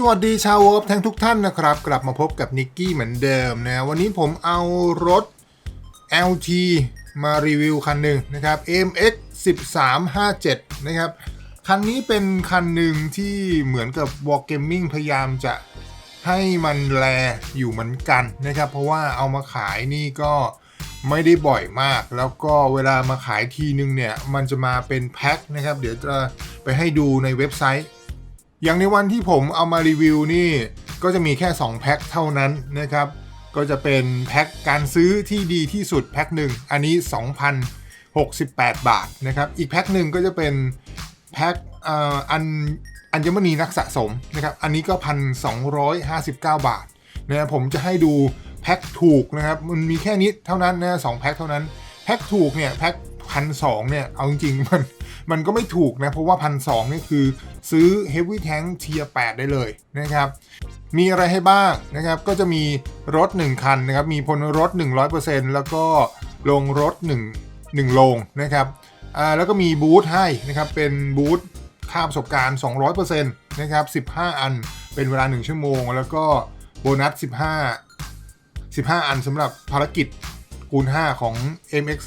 สวัสดีชาววอร์ฟทั้งทุกท่านนะครับ กลับมาพบกับนิกกี้เหมือนเดิมนะวันนี้ผมเอารถ LT มารีวิวคันหนึ่งนะครับ MX 1357 นะครับ คันนี้เป็นคันหนึ่งที่เหมือนกับ War Gaming พยายามจะให้มันแลอยู่เหมือนกันนะครับ เพราะว่าเอามาขายนี่ก็ไม่ได้บ่อยมาก แล้วก็เวลามาขายทีนึงเนี่ย มันจะมาเป็นแพ็คนะครับ เดี๋ยวจะไปให้ดูในเว็บไซต์ อย่างในวันที่ผมเอามารีวิวนี่ ก็จะมีแค่ 2 แพ็คเท่านั้นนะครับ ก็จะเป็นแพ็คการซื้อที่ดีที่สุดแพ็คหนึ่งอันนี้ 2,068 บาทนะครับ อีกแพ็คหนึ่งก็จะเป็นแพ็คอันอัญมณีนักสะสมนะครับ อันนี้ก็ 1,259 บาทนะผมจะให้ดูแพ็คถูกนะครับ มันมีแค่นี้เท่านั้นนะสองแพ็คเท่านั้น แพ็คถูกเนี่ยแพ็คพันสองเนี่ย เอาจริงๆมัน มันก็ไม่ถูกนะ เพราะว่าพันสองนี่คือซื้อ Heavy Tank เทียร์8ได้เลยนะครับ มีอะไรให้บ้างนะครับ ก็จะมีรถ 1 คันนะครับ มีพลรถ 100%แล้วก็ลงรถ 1 1โลงนะครับอ่าแล้วก็มีบูธให้นะครับ เป็นบูธค่าประสบการณ์ 200%นะครับ 15 อันเป็นเวลา 1 ชั่วโมง แล้วก็โบนัส 15 15 อันสำหรับภารกิจคูณ 5 ของ MX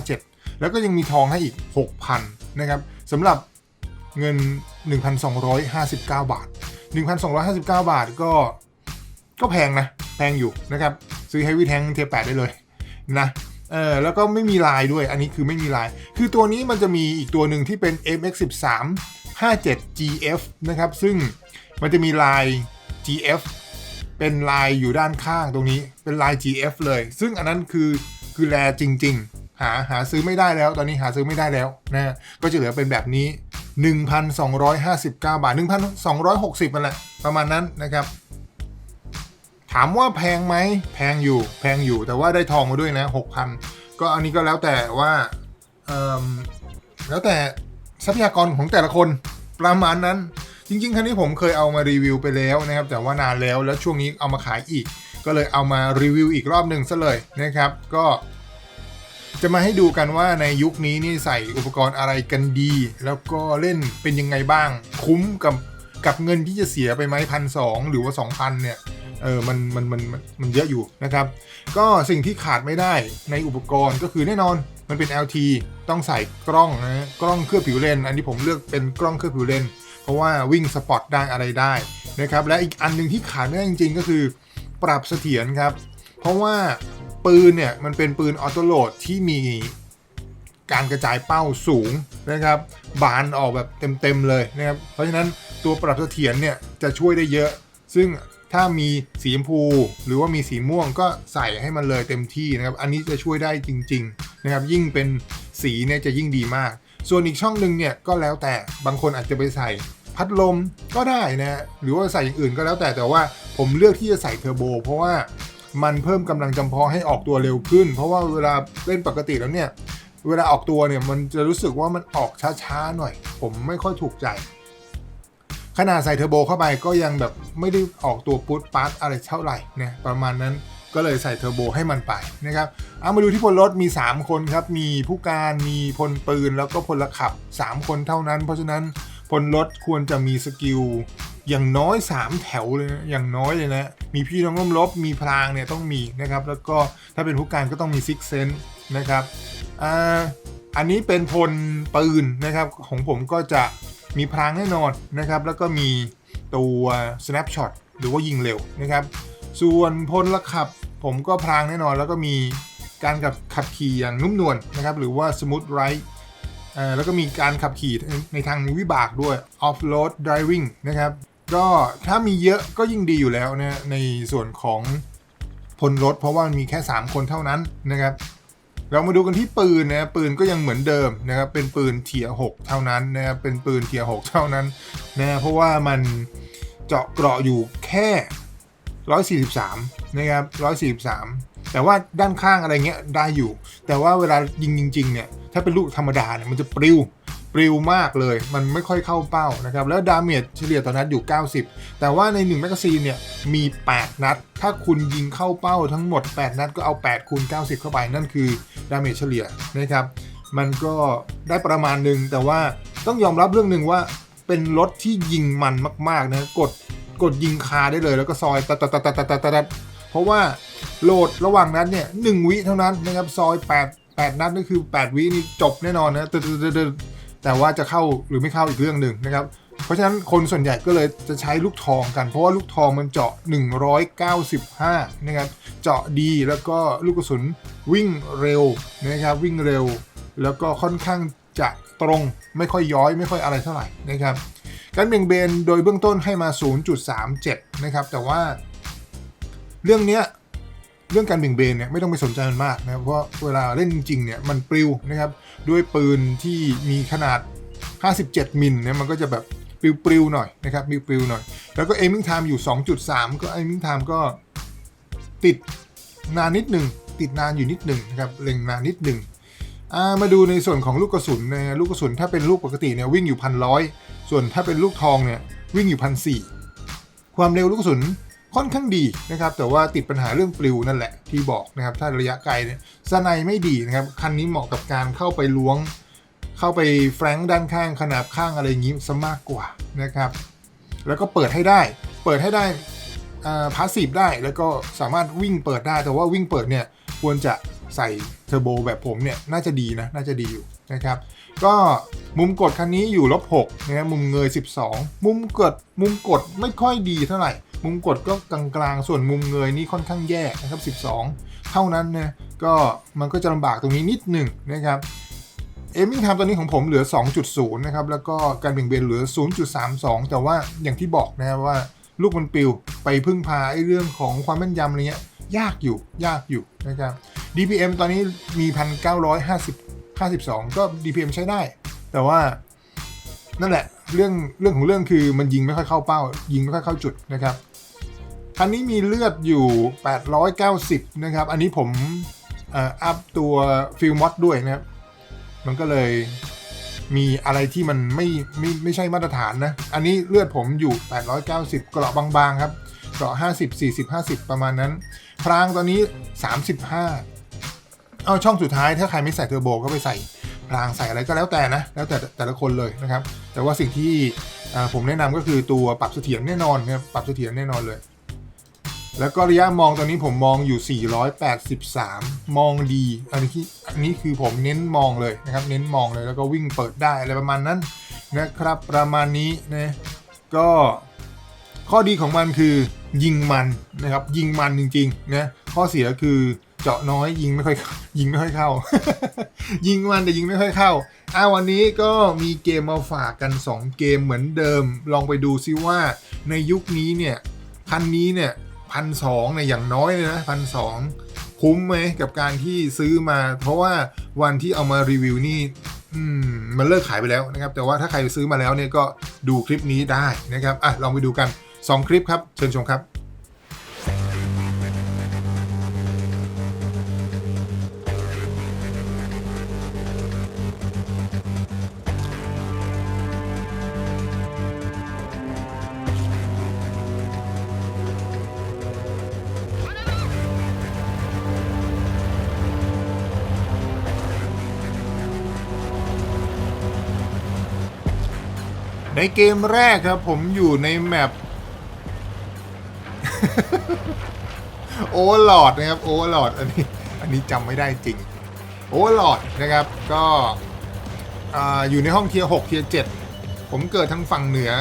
1357 แล้วก็ยังมีทองให้อีก 6,000 นะครับสำหรับเงิน 1,259 บาท 1,259 บาทก็ก็แพงนะ แพงอยู่นะครับ ซื้อ Heavy Tank เทีย8ได้เลยนะเออแล้วก็ไม่มีลายด้วยอันนี้คือไม่มีลาย คือตัวนี้มันจะมีอีกตัวหนึ่งที่เป็น MX13 57 GF นะครับ ซึ่งมันจะมีลาย GF เป็นลายอยู่ด้านข้างตรงนี้เป็นลาย GF เลย ซึ่งอันนั้นคือคือแรจริง ๆ หาหาซื้อไม่ได้แล้ว ตอนนี้หาซื้อไม่ได้แล้วนะก็จะเหลือเป็นแบบนี้ 1,259 บาท 1,260มันแหละประมาณนั้นนะครับ ถามว่าแพงไหมแพงอยู่แพงอยู่แต่ว่าได้ทองมาด้วยนะ 6,000 ก็อันนี้ก็แล้วแต่ว่าเอ่อแล้วแต่ทรัพยากรของแต่ละคนประมาณนั้น จริง ๆ คันนี้ผมเคยเอามารีวิวไปแล้วนะครับ แต่ว่านานแล้วแล้วช่วงนี้เอามาขายอีก ก็เลยเอามารีวิวอีกรอบหนึ่งซะเลยนะครับ ก็ จะมาให้ดูกันว่าในยุคนี้นี่ใส่อุปกรณ์อะไรกันดี แล้วก็เล่นเป็นยังไงบ้าง คุ้มกับกับเงินที่จะเสียไปไหมพันสองหรือว่า 2,000 เนี่ยเออมันมันมันมันเยอะอยู่นะครับ ก็สิ่งที่ขาดไม่ได้ในอุปกรณ์ก็คือแน่นอนมันเป็น LT ต้องใส่กล้องนะกล้องเคลือบผิวเลน อันนี้ผมเลือกเป็นกล้องเคลือบผิวเลน เพราะว่าวิ่งสปอตได้อะไรได้นะครับและอีกอันหนึ่งที่ขาดไม่ได้จริง ๆ ก็คือ ปรับเสถียรครับ เพราะว่า ปืนเนี่ยมันเป็นปืนออโต้โหลดที่มีการกระจายเป้าสูงนะครับ บานออกแบบเต็ม ๆ เลยนะครับ เพราะฉะนั้นตัวปรับเสถียรเนี่ยจะช่วยได้เยอะ ซึ่งถ้ามีสีชมพูหรือว่ามีสีม่วงก็ใส่ให้มันเลยเต็มที่นะครับ อันนี้จะช่วยได้จริง ๆ นะครับ ยิ่งเป็นสีเนี่ยจะยิ่งดีมาก ส่วนอีกช่องหนึ่งเนี่ยก็แล้วแต่บางคนอาจจะไปใส่พัดลมก็ได้นะ หรือว่าใส่อย่างอื่นก็แล้วแต่แต่ว่าผมเลือกที่จะใส่เทอร์โบเพราะว่า มันเพิ่มกำลังจำเพาะให้ออกตัวเร็วขึ้น เพราะว่าเวลาเล่นปกติแล้วเนี่ย เวลาออกตัวเนี่ยมันจะรู้สึกว่ามันออกช้าๆหน่อย ผมไม่ค่อยถูกใจ ขนาดใส่เทอร์โบเข้าไปก็ยังแบบไม่ได้ออกตัวปุ๊ดปั๊ดอะไรเท่าไหร่นะประมาณนั้นก็เลยใส่เทอร์โบให้มันไปนะครับ เอามาดูที่พลรถมี 3 คนครับ มีผู้การ มีพลปืน แล้วก็พลขับ 3 คนเท่านั้น เพราะฉะนั้นพลรถควรจะมีสกิลอย่างน้อย 3 แถวเลยนะอย่างน้อยเลยนะ มีพี่น้องร่มรบมีพรางเนี่ยต้องมีนะครับแล้วก็ถ้าเป็นผู้การก็ต้องมีซิกเซนนะครับอ่าอันนี้เป็นพลปืนนะครับของผมก็จะมีพรางแน่นอนนะครับแล้วก็มีตัว snapshot หรือว่ายิงเร็วนะครับ ส่วนพลละขับผมก็พรางแน่นอน แล้วก็มีการกับขับขี่อย่างนุ่มนวลนะครับหรือว่า smooth ride แล้วก็มีการขับขี่ในทางวิบากด้วย off road driving นะครับ ก็ถ้ามีเยอะก็ยิ่งดีอยู่แล้วนะในส่วนของพลรถเพราะว่ามีแค่ 3 คนเท่านั้นนะครับ เรามาดูกันที่ปืนนะปืนก็ยังเหมือนเดิมนะครับ เป็นปืนเทียร์6เท่านั้นนะครับเป็นปืนเทียร์6เท่านั้นนะเพราะว่ามันเจาะเกราะอยู่แค่ 143 นะครับ 143 แต่ว่าด้านข้างอะไรเงี้ยได้อยู่ แต่ว่าเวลายิงจริงๆเนี่ยถ้าเป็นลูกธรรมดาเนี่ยมันจะปลิว ปลิวมากเลย มันไม่ค่อยเข้าเป้านะครับ แล้วดาเมจเฉลี่ยต่อนัดอยู่ 90 แต่ว่าใน1แมกกาซีนเนี่ยมี 8 นัด ถ้าคุณยิงเข้าเป้าทั้งหมด 8 นัดก็เอา8คูณ90 เข้าไป นั่นคือดาเมจเฉลี่ยนะครับ มันก็ได้ประมาณหนึ่งแต่ว่าต้องยอมรับเรื่องหนึ่งว่าเป็นรถที่ยิงมันมากๆนะกดกดยิงคาได้เลยแล้วก็ซอยตัดตัดตัดตัดตัดตัดตัดเพราะว่าโหลดระหว่างนั้นเนี่ยหนึ่งวิเท่านั้นนะครับซอย 8 8 นัดนี่คือ 8 วินี่จบแน่นอนนะตึ๊ดตึ๊ดตึ๊ดตึ๊ด แต่ว่าจะเข้าหรือไม่เข้าอีกเรื่องหนึ่งนะครับ เพราะฉะนั้นคนส่วนใหญ่ก็เลยจะใช้ลูกทองกัน เพราะว่าลูกทองมันเจาะ 195 นะครับ เจาะดีแล้วก็ลูกกระสุนวิ่งเร็วนะครับวิ่งเร็ว แล้วก็ค่อนข้างจะตรงไม่ค่อยย้อยไม่ค่อยอะไรเท่าไหร่นะครับ การเบี่ยงเบนโดยเบื้องต้นให้มา 0.37 นะครับ แต่ว่าเรื่องเนี้ย เรื่องการเบี่ยงเบนเนี่ยไม่ต้องไปสนใจมันมากนะครับเพราะเวลาเล่นจริงเนี่ยมันปลิวนะครับด้วยปืนที่มีขนาด 57 มิลเนี่ยมันก็จะแบบปลิวๆหน่อยนะครับปลิวๆหน่อย แล้วก็ aiming time อยู่ 2.3 ก็ aiming time ก็ติดนานนิดหนึ่งติดนานอยู่นิดหนึ่งนะครับเล็งนานนิดหนึ่งามาดูในส่วนของลูกกระสุนนะลูกกระสุนถ้าเป็นลูกปกติเนี่ยวิ่งอยู่พันร้อยส่วนถ้าเป็นลูกทองเนี่ยวิ่งอยู่พันสี่ความเร็วลูกกระสุน ค่อนข้างดีนะครับแต่ว่าติดปัญหาเรื่องปลิวนั่นแหละที่บอกนะครับถ้าระยะไกลเนี่ยสไนไม่ดีนะครับคันนี้เหมาะกับการเข้าไปล้วง เข้าไปแฟรงค์ด้านข้างขนาบข้างอะไรอย่างนี้ซะมากกว่านะครับแล้วก็เปิดให้ได้ เปิดให้ได้พาสซีฟได้แล้วก็สามารถวิ่งเปิดได้ แต่ว่าวิ่งเปิดเนี่ยควรจะใส่เทอร์โบแบบผมเนี่ยน่าจะดีนะน่าจะดีอยู่นะครับก็มุมกดคันนี้อยู่ลบ6นะมุมเงย 12 มุมกดมุมกดไม่ค่อยดีเท่าไหร่ มุมกดก็กลางๆ ส่วนมุมเงยนี่ค่อนข้างแย่นะครับ 12 เท่านั้นนะก็มันก็จะลำบากตรงนี้นิดหนึ่งนะครับเอมิ่งไทม์ตอนนี้ของผมเหลือ 2.0 นะครับ แล้วก็การเบี่ยงเบนเหลือ 0.32 แต่ว่าอย่างที่บอกนะว่าลูกมันปิวไปพึ่งพาไอ้เรื่องของความแม่นยำอะไรเงี้ยยากอยู่ยากอยู่นะครับ DPM ตอนนี้มี 1,950 52 ก็ DPM ใช้ได้ แต่ว่านั่นแหละเรื่องเรื่องของเรื่องคือมันยิงไม่ค่อยเข้าเป้า ยิงไม่ค่อยเข้าจุดนะครับ คันนี้มีเลือดอยู่ 890 นะครับ อันนี้ผมอัพตัวฟิลมอดด้วยนะครับ มันก็เลยมีอะไรที่มันไม่ไม่ไม่ใช่มาตรฐานนะ อันนี้เลือดผมอยู่ 890 เกราะบางๆครับ เกราะ 50 40 50 ประมาณนั้น พรางตอนนี้ 35 เอาช่องสุดท้ายถ้าใครไม่ใส่เทอร์โบก็ไปใส่พรางใส่อะไรก็แล้วแต่นะ แล้วแต่แต่ละคนเลยนะครับ แต่ว่าสิ่งที่ผมแนะนำก็คือตัวปรับเสถียรแน่นอนนะครับ ปรับเสถียรแน่นอนเลย แล้วก็ระยะมองตอนนี้ผมมองอยู่ 483 มองดี อันนี้ที่อันนี้คือผมเน้นมองเลยนะครับ เน้นมองเลยแล้วก็วิ่งเปิดได้อะไรประมาณนั้นนะครับ ประมาณนี้นะก็ข้อดีของมันคือยิงมันนะครับ ยิงมันจริงๆนะข้อเสียคือเจาะน้อยยิงไม่ค่อยยิงไม่ค่อยเข้า ยิงมันแต่ยิงไม่ค่อยเข้าอ่าวันนี้ก็มีเกมมาฝากกัน 2 เกมเหมือนเดิม ลองไปดูซิว่าในยุคนี้เนี่ยคันนี้เนี่ย พันสองเนี่ยอย่างน้อยเลยนะพันสองคุ้มไหมกับการที่ซื้อมา เพราะว่าวันที่เอามารีวิวนี่มมันเลิกขายไปแล้วนะครับ แต่ว่าถ้าใครซื้อมาแล้วเนี่ยก็ดูคลิปนี้ได้นะครับอะลองไปดูกัน 2 คลิปครับ เชิญชมครับ ในเกมแรกครับ ผมอยู่ในแมปโอเวอร์ลอดนะครับโอเวอร์ลอดอันนี้อันนี้จำไม่ได้จริงโอเวอร์ลอดนะครับ ก็อ่าอยู่ในห้องเทียร์6เทียร์7ผมเกิดทั้งฝั่งเหนือ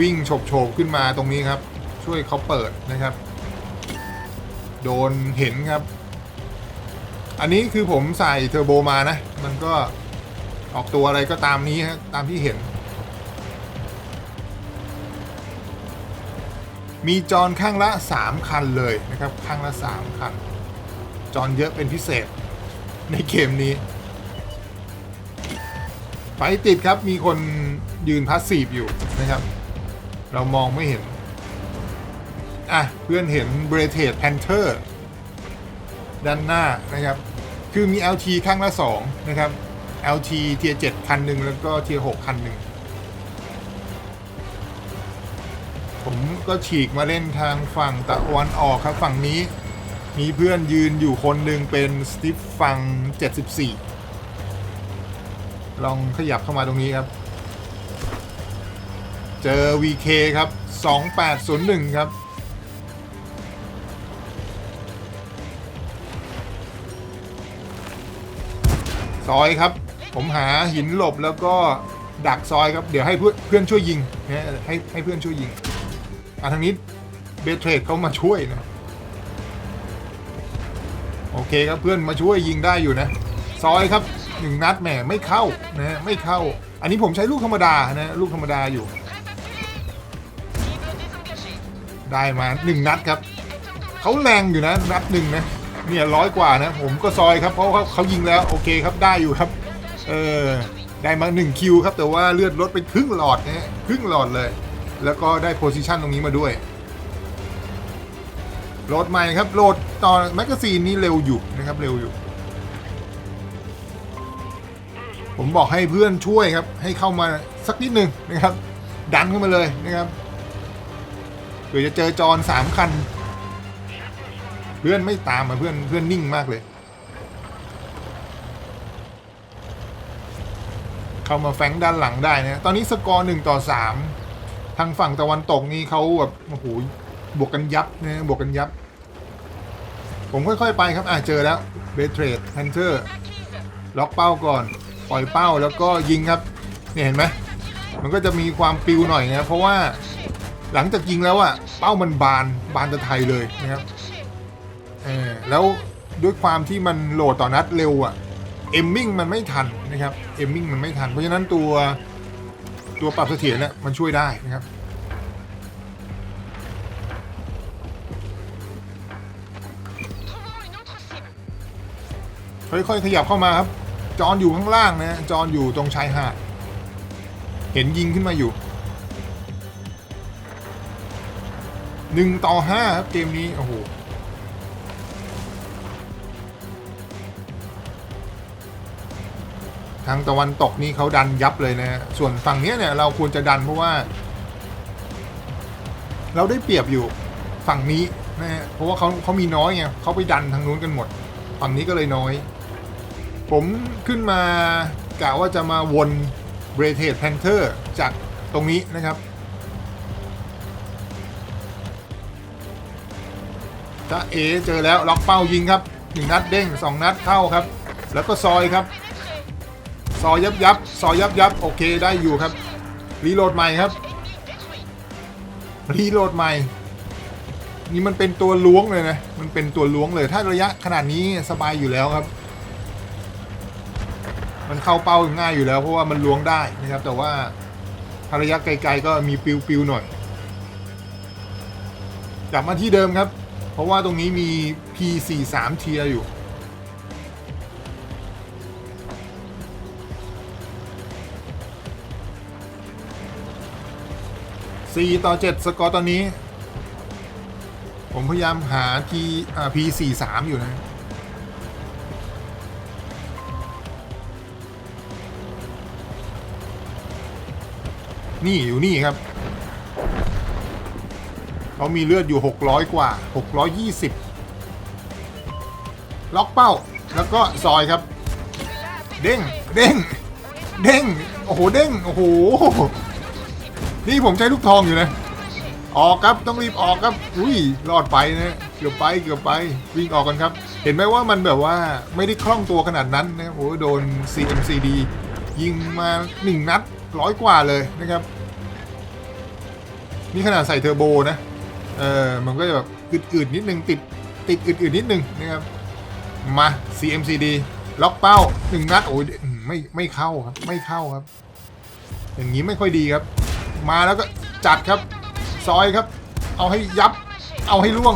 วิ่งโฉบโฉบขึ้นมาตรงนี้ครับ ช่วยเขาเปิดนะครับ โดนเห็นครับ อันนี้คือผมใส่เทอร์โบมานะ มันก็ออกตัวอะไรก็ตามนี้ฮะตามที่เห็น มีจอนข้างละ 3 คันเลยนะครับ ข้างละ 3 คัน จอนเยอะเป็นพิเศษในเกมนี้ ไฟติดครับมีคนยืนพาสซีฟอยู่นะครับ เรามองไม่เห็น อะ เพื่อนเห็นเบรเทดแพนเทอร์ด้านหน้านะครับ คือมี LT ข้างละ 2 นะครับ LT เทียร์7คันหนึ่งแล้วก็เทียร์6คันหนึ่ง ผมก็ฉีกมาเล่นทางฝั่งตะวันออกครับฝั่งนี้ มีเพื่อนยืนอยู่คนหนึ่งเป็นสตีฟฟัง74 ลองขยับเข้ามาตรงนี้ครับ เจอ VK ครับ 2801 ครับซอยครับ ผมหาหินหลบแล้วก็ดักซอยครับ เดี๋ยวให้เพื่อนช่วยยิงให้ให้เพื่อนช่วยยิง อะทางนี้เบเทรดเขามาช่วยนะ โอเคครับเพื่อนมาช่วยยิงได้อยู่นะ ซอยครับหนึ่งนัดแหมไม่เข้านะไม่เข้า อันนี้ผมใช้ลูกธรรมดานะลูกธรรมดาอยู่ ได้มาหนึ่งนัดครับเขาแรงอยู่นะนัดหนึ่งนะเนี่ยร้อยกว่านะ ผมก็ซอยครับเพราะเขาเขายิงแล้วโอเคครับได้อยู่ครับเออได้มาหนึ่งคิวครับแต่ว่าเลือดลดไปครึ่งหลอดนะฮะครึ่งหลอดเลย แล้วก็ได้โพซิชันตรงนี้มาด้วยโหลดใหม่ครับโหลดต่อแมกกาซีนนี้เร็วอยู่นะครับเร็วอยู่ ผมบอกให้เพื่อนช่วยครับ ให้เข้ามาสักนิดหนึ่งนะครับ ดันเข้ามาเลยนะครับเผื่อจะเจอจอนสามคัน เพื่อนไม่ตามมาเพื่อนเพื่อนนิ่งมากเลย เข้ามาแฟงด้านหลังได้นะตอนนี้สกอร์หนึ่งต่อสาม ทางฝั่งตะวันตกนี่เขาแบบโอ้โหบวกกันยับนะบวกกันยับ ผมค่อยๆไปครับ อะเจอแล้วเบเทรดแพนเทอร์ล็อกเป้าก่อน ปล่อยเป้าแล้วก็ยิงครับเนี่ยเห็นไหมมันก็จะมีความปิวหน่อยนะเพราะว่าหลังจากยิงแล้วอะเป้ามันบานบานตะไทยเลยนะครับเออแล้วด้วยความที่มันโหลดต่อนัดเร็วอะเอมมิ่งมันไม่ทันนะครับเอมมิ่งมันไม่ทัน เพราะฉะนั้นตัว ตัวปรับเสถียรเนี่ยมันช่วยได้นะครับค่อยๆขยับเข้ามาครับ จอนอยู่ข้างล่างนะจอนอยู่ตรงชายหาดเห็นยิงขึ้นมาอยู่หนึ่งต่อห้าครับเกมนี้ โอ้โห ทางตะวันตกนี่เขาดันยับเลยนะฮะส่วนฝั่งนี้เนี่ยเราควรจะดันเพราะว่า เราได้เปรียบอยู่ฝั่งนี้นะฮะเพราะว่าเขาเขามีน้อยไงเขาไปดันทางนู้นกันหมด ฝั่งนี้ก็เลยน้อย ผมขึ้นมากะว่าจะมาวนเบรเทดแพนเทอร์จากตรงนี้นะครับจ้าเอเจอแล้วล็อกเป้ายิงครับหนึ่งนัดเด้งสองนัดเข้าครับ แล้วก็ซอยครับ ซอยับยับซอยยับยับโอเคได้อยู่ครับ รีโหลดใหม่ครับ รีโหลดใหม่ นี่มันเป็นตัวล้วงเลยนะ มันเป็นตัวล้วงเลย ถ้าระยะขนาดนี้สบายอยู่แล้วครับ มันเข้าเป้าง่ายอยู่แล้วเพราะว่ามันล้วงได้นะครับ แต่ว่าถ้าระยะไกลๆก็มีปิวๆหน่อย กลับมาที่เดิมครับ เพราะว่าตรงนี้มี P43 เทียอยู่ 4 ต่อ 7 สกอร์ตอนนี้ ผมพยายามหา P อ่า P43 อยู่นะ นี่อยู่นี่ครับ เขามีเลือดอยู่ 600 กว่า 620 ล็อกเป้า แล้วก็ซอยครับ เด้ง เด้ง เด้ง โอ้โห เด้ง โอ้โห นี่ผมใช้ลูกทองอยู่นะ ออกครับต้องรีบออกครับ อุ้ยรอดไปนะเกือบไปเกือบไปวิ่งออกกันครับ เห็นไหมว่ามันแบบว่าไม่ได้คล่องตัวขนาดนั้นนะโอ้โหโดน CMCD ยิงมาหนึ่งนัดร้อยกว่าเลยนะครับนี่ขนาดใส่เทอร์โบนะเออมันก็จะแบบอืดๆนิดนึงติดติดอืดๆนิดนึงนะครับมา CMCD ล็อกเป้าหนึ่งนัดโอ้ยไม่ไม่เข้าครับ ไม่เข้าครับ อย่างนี้ไม่ค่อยดีครับ มาแล้วก็จัดครับ ซอยครับ เอาให้ยับ เอาให้ล่วง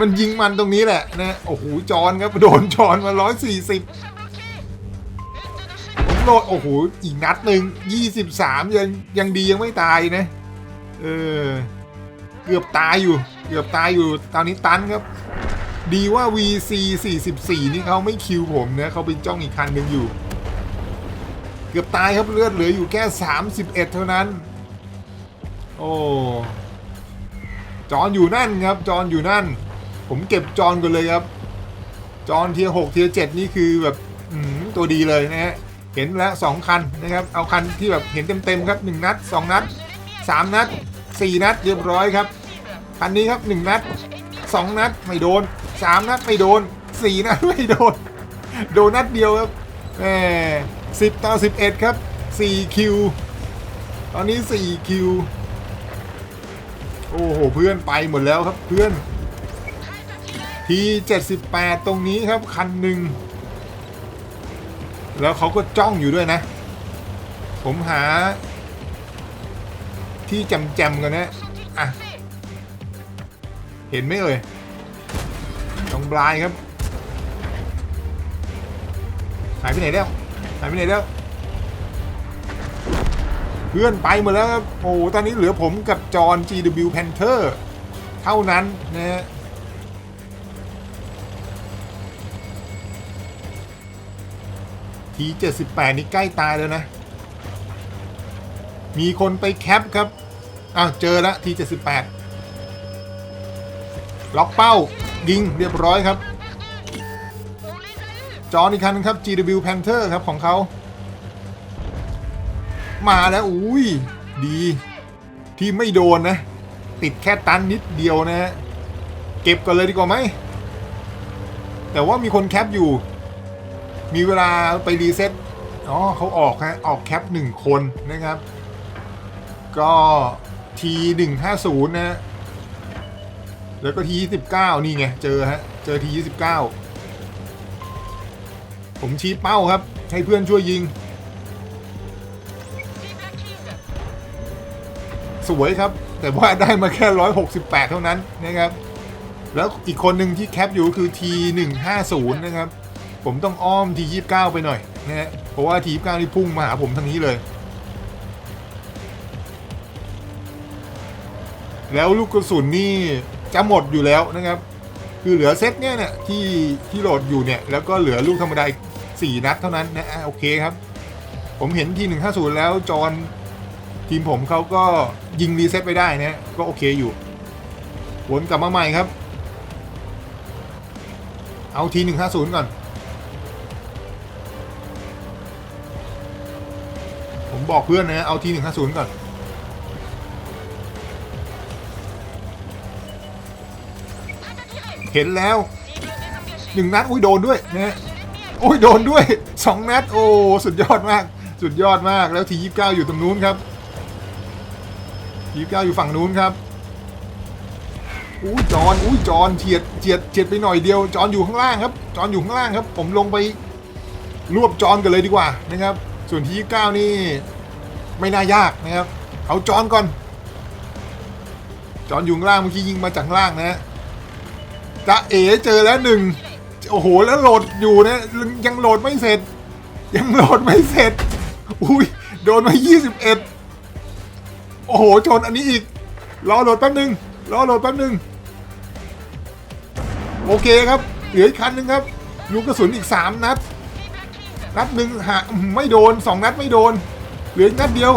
มันยิงมันตรงนี้แหละนะ โอ้โห จอนครับ โดนจอนมาร้อยสี่สิบผมโดนโอ้โห อีกนัดหนึ่งยี่สิบสามยังยังดียังไม่ตายนะ เออ เกือบตายอยู่ เกือบตายอยู่ ตอนนี้ตันครับ ดีว่า VC 44 นี่เขาไม่คิวผมนะเขาไปจ้องอีกคันหนึ่งอยู่ เกือบตายครับเลือดเหลืออยู่แค่ 31 เท่านั้น โอ้ จอนอยู่นั่นครับ จอนอยู่นั่น ผมเก็บจอนกันเลยครับ จอนเทียร์6เทียร์7นี่คือแบบตัวดีเลยนะฮะ เห็นแล้วสองคันนะครับ เอาคันที่แบบเห็นเต็มๆครับหนึ่งนัดสองนัดสามนัดสี่นัดเรียบร้อยครับ คันนี้ครับหนึ่งนัดสองนัดไม่โดนสามนัดไม่โดนสี่นัดไม่โดน โดนนัดเดียวครับแหม สิบต่อสิบเอ็ดครับสี่คิว ตอนนี้สี่คิว โอ้โห เพื่อนไปหมดแล้วครับเพื่อน ที 78 ตรงนี้ครับ คันหนึ่ง แล้วเขาก็จ้องอยู่ด้วยนะ ผมหา ที่จำจำๆกันนะ อะ เห็นไหมเอ่ยตรงบลายครับ หายไปไหนแล้ว หายไปไหนแล้ว เพื่อนไปหมดแล้วครับโอ้โหตอนนี้เหลือผมกับจอห์น GW Panther เท่านั้นนะฮะที78 นี่ใกล้ตายแล้วนะ มีคนไปแคปครับ อ้าว เจอแล้วที78 ล็อกเป้า ยิงเรียบร้อยครับ จอนอีกคันนึงครับ GW Panther ครับของเขามาแล้วอุ้ยดี ที่ไม่โดนนะ ติดแค่ตันนิดเดียวนะฮะเก็บกันเลยดีกว่าไหม แต่ว่ามีคนแคปอยู่ มีเวลาไปรีเซ็ตอ๋อเขาออกฮะออกแคปหนึ่งคนนะครับ ก็ทีหนึ่งห้าศูนย์นะฮะแล้วก็ทียี่สิบเก้านี่ไง เจอฮะ เจอทียี่สิบเก้า ผมชี้เป้าครับ ให้เพื่อนช่วยยิง สวยครับ แต่ว่าได้มาแค่ 168 เท่านั้นนะครับ แล้วอีกคนหนึ่งที่แคปอยู่คือ T150 นะครับ ผมต้องอ้อม T29 ไปหน่อยนะฮะเพราะว่า T29 นี่พุ่งมาหาผมทางนี้เลย แล้วลูกกระสุนนี่จะหมดอยู่แล้วนะครับคือเหลือเซตเนี่ยเนี่ยที่ที่โหลดอยู่เนี่ยแล้วก็เหลือลูกธรรมดาอีก 4 นัดเท่านั้นนะโอเคครับ ผมเห็นที 150 แล้วจอนทีมผมเขาก็ยิงรีเซ็ตไปได้นะก็โอเคอยู่วนกลับมาใหม่ครับ เอาทีหนึ่งห้าศูนย์ก่อน ผมบอกเพื่อนนะ เอาทีหนึ่งห้าศูนย์ก่อนเห็นแล้วหนึ่งนัดอุ้ยโดนด้วยนะฮะ โอ้ยโดนด้วยสองนัด โอ้ สุดยอดมาก สุดยอดมาก แล้วทียีบเก้าอยู่ตรงนู้นครับยีบเก้าอยู่ฝั่งนู้นครับอู้จอนอู้จอนเฉียดเฉียดเฉียดไปหน่อยเดียว จอนอยู่ข้างล่างครับ จอนอยู่ข้างล่างครับ ผมลงไปรวบจอนกันเลยดีกว่านะครับ ส่วนที่ยี่สิบเก้านี่ไม่น่ายากนะครับ เอาจอนก่อน จอนอยู่ข้างล่างเมื่อกี้ยิงมาจากข้างล่างนะฮะจะเอ๋เจอแล้วหนึ่ง โอ้โห แล้วโหลดอยู่นะ ยังโหลดไม่เสร็จ ยังโหลดไม่เสร็จ อุ้ย โดนมายี่สิบเอ็ดโอ้โห ชนอันนี้อีก รอโหลดแป๊บนึง รอโหลดแป๊บนึง โอเคครับ เหลืออีกคันหนึ่งครับลูกกระสุนอีก 3 นัด นัดหนึ่งหาไม่โดน 2 นัดไม่โดน เหลืออีกนัดเดียว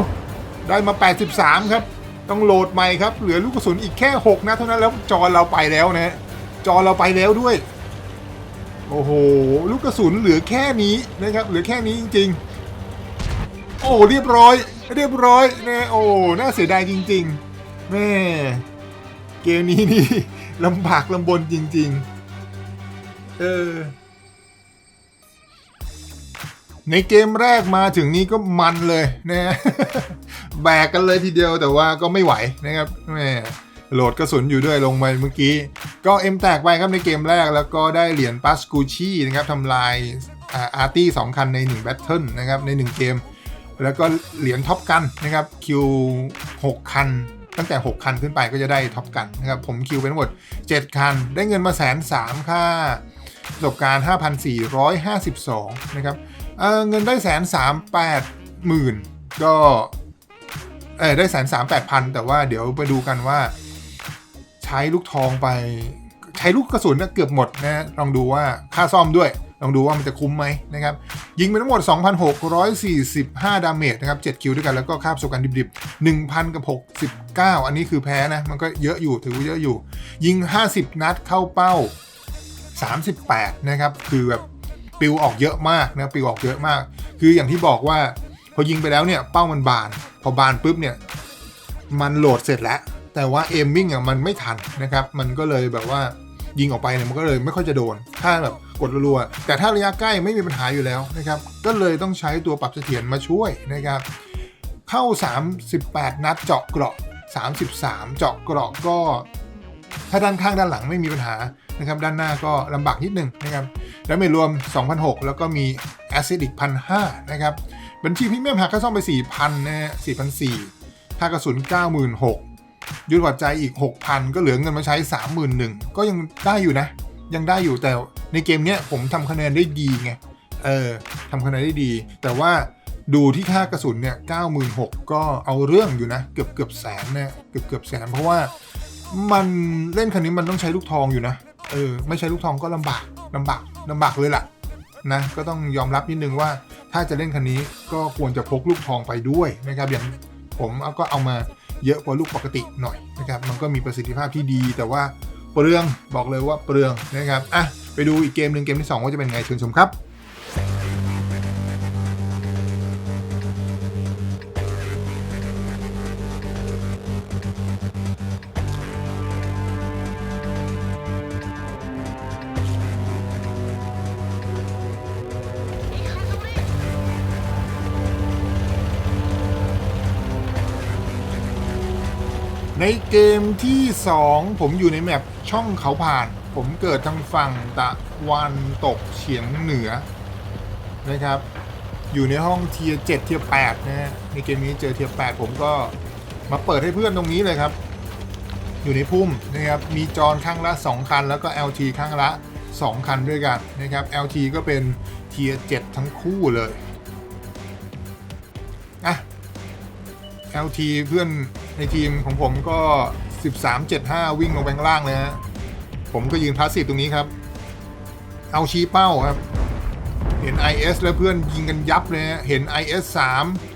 ได้มา 83 ครับ ต้องโหลดใหม่ครับ เหลือลูกกระสุนอีกแค่ 6 นัดเท่านั้นแล้วจอเราไปแล้วนะฮะจอเราไปแล้วด้วย โอ้โห ลูกกระสุนเหลือแค่นี้นะครับ เหลือแค่นี้จริง ๆ โอ้เรียบร้อย เรียบร้อยนะโอ้ น่าเสียดายจริง ๆ แม่ เกมนี้นี่ลำบากลำบนจริง ๆ เออ ในเกมแรกมาถึงนี้ก็มันเลยนะ แบกกันเลยทีเดียวแต่ว่าก็ไม่ไหวนะครับ แม่ โหลดกระสุนอยู่ด้วยลงไปเมื่อกี้ ก็เอ็มแตกไปครับในเกมแรก แล้วก็ได้เหรียญปัสกูชี่นะครับทำลายอาร์ตี้สองคันใน1แบทเทิลนะครับใน 1 เกม แล้วก็เหรียญท็อปกันนะครับคิว6คัน ตั้งแต่ 6 คันขึ้นไปก็จะได้ท็อปกันนะครับผมคิวไปทั้งหมด 7 คัน ได้เงินมาแสนสามค่าประสบการณ์ 5,452 นะครับเออเงินได้แสนสามแปดหมื่นก็เออได้แสนสามแปดพันแต่ว่าเดี๋ยวไปดูกันว่า ใช้ลูกทองไป ใช้ลูกกระสุนเกือบหมดนะลองดูว่าค่าซ่อมด้วย ลองดูว่ามันจะคุ้มไหมนะครับ ยิงไปทั้งหมด 2,645 ดาเมจนะครับ 7 คิวด้วยกันแล้วก็ค่าประสบการณ์ดิบๆ1,000กับ69 อันนี้คือแพ้นะ มันก็เยอะอยู่ถือว่าเยอะอยู่ ยิง 50 นัดเข้าเป้า 38 นะครับ คือแบบปิวออกเยอะมากนะปิวออกเยอะมาก คืออย่างที่บอกว่าพอยิงไปแล้วเนี่ยเป้ามันบาน พอบานปุ๊บเนี่ยมันโหลดเสร็จแล้ว แต่ว่าเอมมิ่งอะมันไม่ทันนะครับ มันก็เลยแบบว่ายิงออกไปเนี่ยมันก็เลยไม่ค่อยจะโดน ถ้าแบบกดรัวๆแต่ถ้าระยะใกล้ไม่มีปัญหาอยู่แล้วนะครับ ก็เลยต้องใช้ตัวปรับเสถียรมาช่วยนะครับ เข้า 38 นัดเจาะเกราะ 33 เจาะเกราะก็ ถ้าด้านข้างด้านหลังไม่มีปัญหานะครับ ด้านหน้าก็ลำบากนิดนึงนะครับ แล้วไม่รวม 2,006 แล้วก็มีแอซิดอีก1,500 นะครับ บัญชีพรีเมียมหักค่าซ่อมไป 4,000นะฮะ4,400ค่ากระสุน 96,000 ยุดหัวใจอีก 6,000 ก็เหลือเงินมาใช้ 31,000 ก็ยังได้อยู่นะ ยังได้อยู่แต่ในเกมเนี้ยผมทำคะแนนได้ดีไง เออทำคะแนนได้ดี แต่ว่าดูที่ค่ากระสุนเนี่ย96,000 ก็เอาเรื่องอยู่นะ เกือบเกือบแสนนะเกือบเกือบแสนเพราะว่ามันเล่นคันนี้มันต้องใช้ลูกทองอยู่นะ เออ ไม่ใช้ลูกทองก็ลำบากลำบากลำบากเลยล่ะนะก็ต้องยอมรับนิดนึงว่าถ้าจะเล่นคันนี้ก็ควรจะพกลูกทองไปด้วยนะครับอย่างผมก็เอามา เยอะกว่าลูกปกติหน่อยนะครับ มันก็มีประสิทธิภาพที่ดี แต่ว่าเปลืองบอกเลยว่าเปลืองนะครับ อะ ไปดูอีกเกมหนึ่งเกมที่ 2 ว่าจะเป็นไงเชิญชมครับ ในเกมที่ 2 ผมอยู่ในแมปช่องเขาผ่าน ผมเกิดทางฝั่งตะวันตกเฉียงเหนือนะครับ อยู่ในห้องเทียร์7เทียร์8นะฮะในเกมนี้เจอเทียร์8ผมก็มาเปิดให้เพื่อนตรงนี้เลยครับ อยู่ในพุ่มนะครับมีจอนข้างละ 2 คัน แล้วก็ LT ข้างละ 2 คันด้วยกันนะครับ LT ก็เป็นเทียร์7ทั้งคู่เลยอะ LT เพื่อน ในทีมของผมก็ 1375 วิ่งลงไปข้างล่างเลยฮะผมก็ยืนพาสซีฟตรงนี้ครับ เอาชี้เป้าครับ เห็น IS แล้วเพื่อนยิงกันยับเลยฮะเห็น IS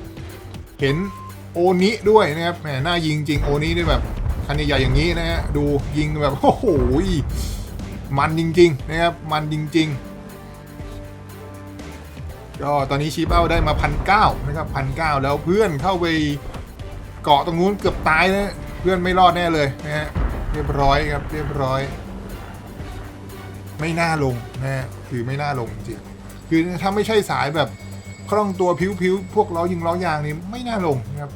3 เห็นโอนิด้วยนะครับแหมหน่ายิงจริงโอนินี่แบบคันใหญ่ๆอย่างนี้นะฮะดูยิงแบบโอ้โหมันจริงๆนะครับมันจริงๆก็ตอนนี้ชี้เป้าได้มาพันเก้านะครับพันเก้าแล้วเพื่อนเข้าไป เกาะตรงนู้นเกือบตายนะเพื่อนไม่รอดแน่เลยนะฮะเรียบร้อยครับเรียบร้อย ไม่น่าลงนะฮะคือไม่น่าลงจริงคือถ้าไม่ใช่สายแบบคล่องตัวผิวๆพวกล้อยิงล้อยางนี่ไม่น่าลงนะครับ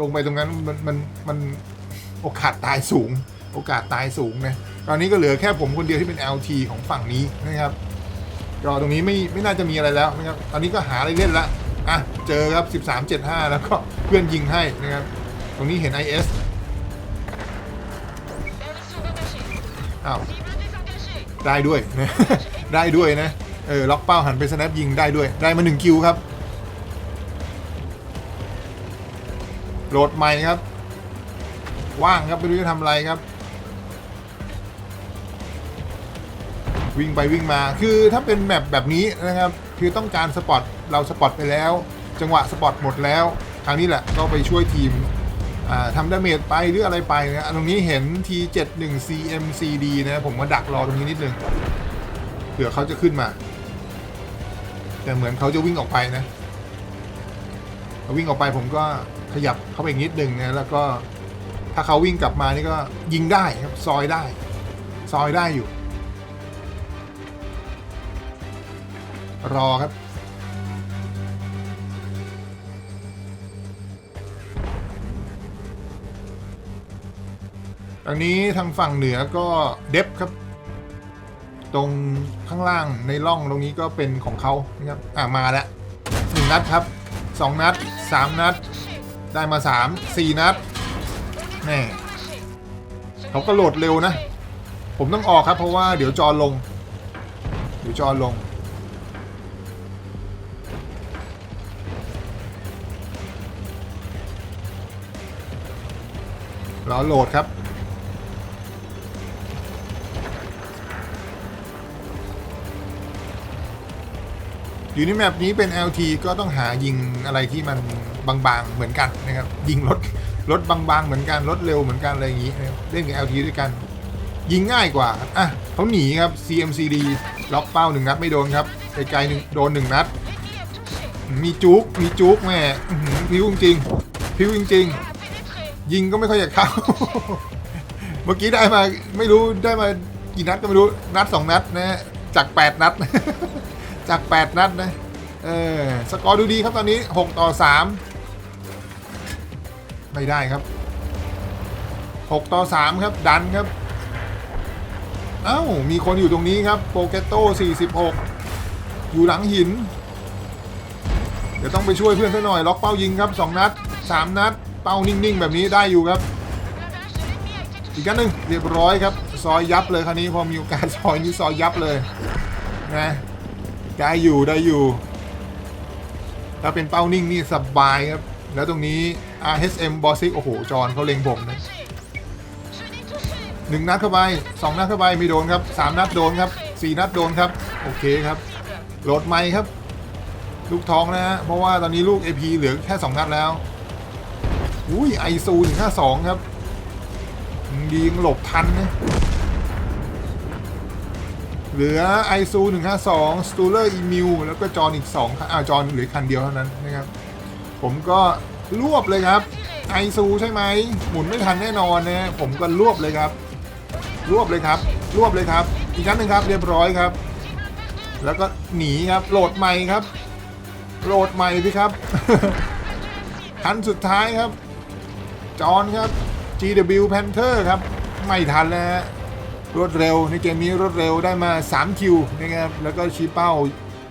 ลงไปตรงนั้นมันมันมันโอกาสตายสูง โอกาสตายสูงนะตอนนี้ก็เหลือแค่ผมคนเดียวที่เป็น LT ของฝั่งนี้นะครับก็ตรงนี้ไม่ไม่น่าจะมีอะไรแล้วนะครับ ตอนนี้ก็หาอะไรเล่นละ อะ เจอครับ 1375 แล้วก็เพื่อนยิงให้นะครับ ตรงนี้เห็น IS อ้าวได้ด้วยนะได้ด้วยนะ เออ ล็อกเป้าหันไปสแนปยิงได้ด้วย ได้มา1คิวครับ โหลดใหม่ครับ ว่างครับ ไม่รู้จะทำอะไรครับวิ่งไปวิ่งมาคือถ้าเป็นแมปแบบนี้นะครับ คือต้องการสปอตเราสปอตไปแล้ว จังหวะสปอตหมดแล้วครั้งนี้แหละก็ไปช่วยทีมทำดาเมจไปหรืออะไรไปนะตรงนี้เห็น T71 CMCD นะผมมาดักรอตรงนี้นิดนึงเผื่อเขาจะขึ้นมา แต่เหมือนเขาจะวิ่งออกไปนะวิ่งออกไปผมก็ขยับเข้าไปอีกนิดนึงนะแล้วก็ถ้าเขาวิ่งกลับมานี่ก็ยิงได้ครับซอยได้ ซอยได้อยู่ รอครับ อันนี้ทางฝั่งเหนือก็เดฟครับ ตรงข้างล่างในร่องตรงนี้ก็เป็นของเขานะครับ อ่ามาแล้วหนึ่งนัดครับสองนัดสามนัด ได้มาสามสี่นัดแน่เขาก็โหลดเร็วนะ ผมต้องออกครับเพราะว่าเดี๋ยวจอลง เดี๋ยวจอลง รอโหลดครับ อยู่ในแมปนี้เป็น LT ก็ต้องหายิงอะไรที่มันบางๆเหมือนกันนะครับ ยิงรถรถบางๆเหมือนกันรถเร็วเหมือนกันอะไรอย่างนี้นะเล่นกับ LT ด้วยกัน ยิงง่ายกว่าอะเขาหนีครับ CMCD ล็อกเป้าหนึ่งนัดไม่โดนครับไกลๆหนึ่งโดนหนึ่งนัด มีจุกมีจุกแม่พิ้วจริงพิ้วจริง ยิงก็ไม่ค่อยอยากเข้า เมื่อกี้ได้มาไม่รู้ได้มากี่นัดก็ไม่รู้นัดสองนัดนะ จากแปดนัด จากแปดนัดนะเออสกอร์ดูดีครับตอนนี้หกต่อสามไม่ได้ครับหกต่อสามครับดันครับเอ้ามีคนอยู่ตรงนี้ครับโปเกโต้46 อยู่หลังหิน เดี๋ยวต้องไปช่วยเพื่อนซะหน่อย ล็อกเป้ายิงครับ 2 นัด 3 นัด เป้านิ่งๆ แบบนี้ได้อยู่ครับอีกอันหนึ่งเรียบร้อยครับ ซอยยับเลยคราวนี้พอมีโอกาสซอยนี้ซอยยับเลยนะได้อยู่ได้อยู่ถ้าเป็นเป้านิ่งนี่สบายครับ แล้วตรงนี้ RSM b o s s i c โอ้โห จอนเขาเล็งผมนะหนึ่งนัดเข้าไปสองนัดเข้าไปไม่โดนครับสามนัดโดนครับสี่นัดโดนครับ โอเคครับโหลดไม้ครับ ลูกท้องนะฮะเพราะว่าตอนนี้ลูก AP เหลือแค่2นัดแล้ว อุ้ยไอซูถึงห้าสองครับดียังหลบทันนะเหลือไอซูหนึ่งห้าสองสตูเลอร์อีมิวแล้วก็จอนอีก2คันอ่าจอนเหลือคันเดียวเท่านั้นนะครับ ผมก็รวบเลยครับไอซูใช่ไหมหมุนไม่ทันแน่นอนนะผมก็รวบเลยครับ รวบเลยครับ รวบเลยครับ อีกครั้งหนึ่งครับเรียบร้อยครับ แล้วก็หนีครับโหลดใหม่ครับโหลดใหม่สิครับคันสุดท้ายครับ จอนครับ GW Panther ครับ ไม่ทันแล้วฮะรวดเร็วในเกมนี้รวดเร็วได้มา 3 คิวนะครับแล้วก็ชี้เป้า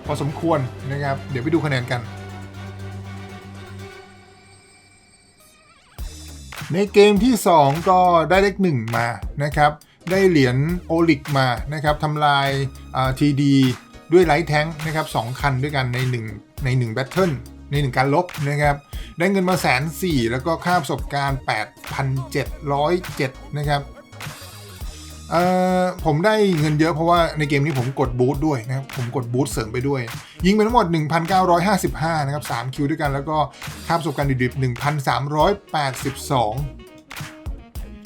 พอสมควรนะครับ เดี๋ยวไปดูคะแนนกันในเกมที่ 2 ก็ได้เลขหนึ่งมานะครับ ได้เหรียญโอลิกมานะครับทำลายทีดีด้วยไลท์แทงนะครับสองคันด้วยกันใน 1 ใน1แบทเทิลใน 1 การลบนะครับ ได้เงินมาแสนสี่แล้วก็ค่าประสบการณ์ 8,707 นะครับเอ่อผมได้เงินเยอะเพราะว่าในเกมนี้ผมกดบูทด้วยนะครับ ผมกดบูทเสริมไปด้วย ยิงไปทั้งหมด 1,955 นะครับ 3 คิวด้วยกันแล้วก็ค่าประสบการณ์ดิบๆ1,382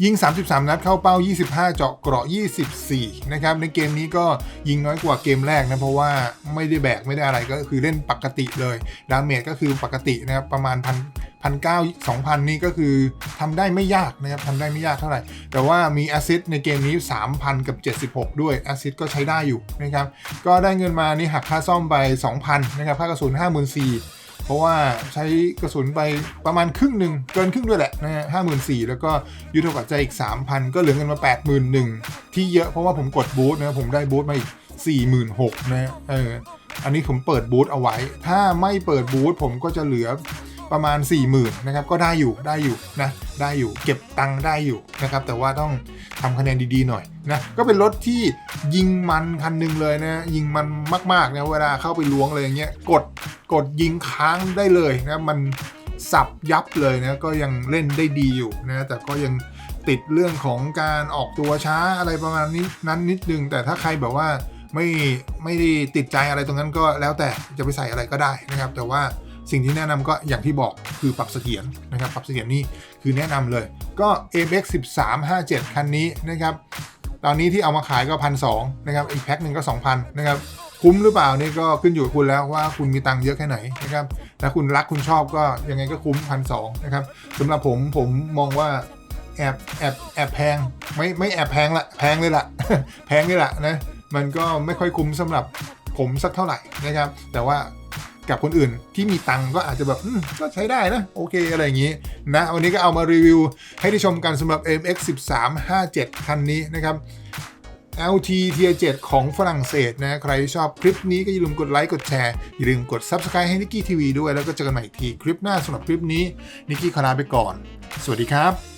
ยิง 33 นัดเข้าเป้า 25 เจาะเกราะ 24 นะครับ ในเกมนี้ก็ยิงน้อยกว่าเกมแรกนะ เพราะว่าไม่ได้แบกไม่ได้อะไรก็คือเล่นปกติเลย ดาเมจก็คือปกตินะครับ ประมาณพันพันเก้าสองพันนี่ก็คือทำได้ไม่ยากนะครับทำได้ไม่ยากเท่าไหร่ แต่ว่ามีแอซิดในเกมนี้ 3,000 กับ 76 ด้วยแอซิดก็ใช้ได้อยู่นะครับ ก็ได้เงินมานี่หักค่าซ่อมไป 2,000 นะครับ ค่ากระสุน 5 4 0 0 เพราะว่าใช้กระสุนไปประมาณครึ่งหนึ่งเกินครึ่งด้วยแหละนะฮะห้าหมื่นสี่แล้วก็ยุทธปัจจัยอีก 3,000 ก็เหลือเงินมา 81,000ที่เยอะเพราะว่าผมกดบูธนะผมได้บูธมาอีก 46,000นะเอออันนี้ผมเปิดบูธเอาไว้ ถ้าไม่เปิดบูธผมก็จะเหลือ ประมาณ 40,000นะครับก็ได้อยู่ได้อยู่นะได้อยู่เก็บตังค์ได้อยู่นะครับแต่ว่าต้องทำคะแนนดีๆหน่อยนะก็เป็นรถที่ยิงมันคันหนึงเลยนะยิงมันมากๆนะเวลาเข้าไปล้วงเลยอย่างเงี้ยกดกดยิงค้างได้เลยนะมันสับยับเลยนะก็ยังเล่นได้ดีอยู่นะแต่ก็ยังติดเรื่องของการออกตัวช้าอะไรประมาณนี้นั้นนิดนึง แต่ถ้าใครแบบว่าไม่ไม่ได้ติดใจอะไรตรงนั้นก็แล้วแต่จะไปใส่อะไรก็ได้นะครับ แต่ว่า สิ่งที่แนะนำก็อย่างที่บอกคือปรับเสถียรนะครับ ปรับเสถียรนี่คือแนะนำเลย ก็ ABX 1357 คันนี้นะครับตอนนี้ที่เอามาขายก็พันสนะครับอีกแพ็คหนึ่งก็ 2,000นะครับคุ้มหรือเปล่านี่ก็ขึ้นอยู่กับคุณแล้วว่าคุณมีตังค์เยอะแค่ไหนนะครับถ้าคุณรักคุณชอบก็ยังไงก็คุ้มพันสนะครับสำหรับผมผมมองว่าแอบแอบแอบแพงไม่ไม่แอบแพงละแพงเลยละแพงเลยละนะมันก็ไม่ค่อยคุ้มสำหรับผมสักเท่าไหร่นะครับ แต่ว่า กับคนอื่นที่มีตังก็อาจจะแบบก็ใช้ได้นะ โอเคอะไรอย่างนี้นะ วันนี้ก็เอามารีวิวให้ได้ชมกันสำหรับ MX 1357 คันนี้นะครับ LT Tier 7ของฝรั่งเศสนะ ใครที่ชอบคลิปนี้ก็อย่าลืมกดไลค์กดแชร์ อย่าลืมกด Subscribe ให้นิกกี้ทีวีด้วยแล้วก็เจอกันใหม่ทีคลิปหน้าสำหรับคลิปนี้นิกกี้ขอลาไปก่อน สวัสดีครับ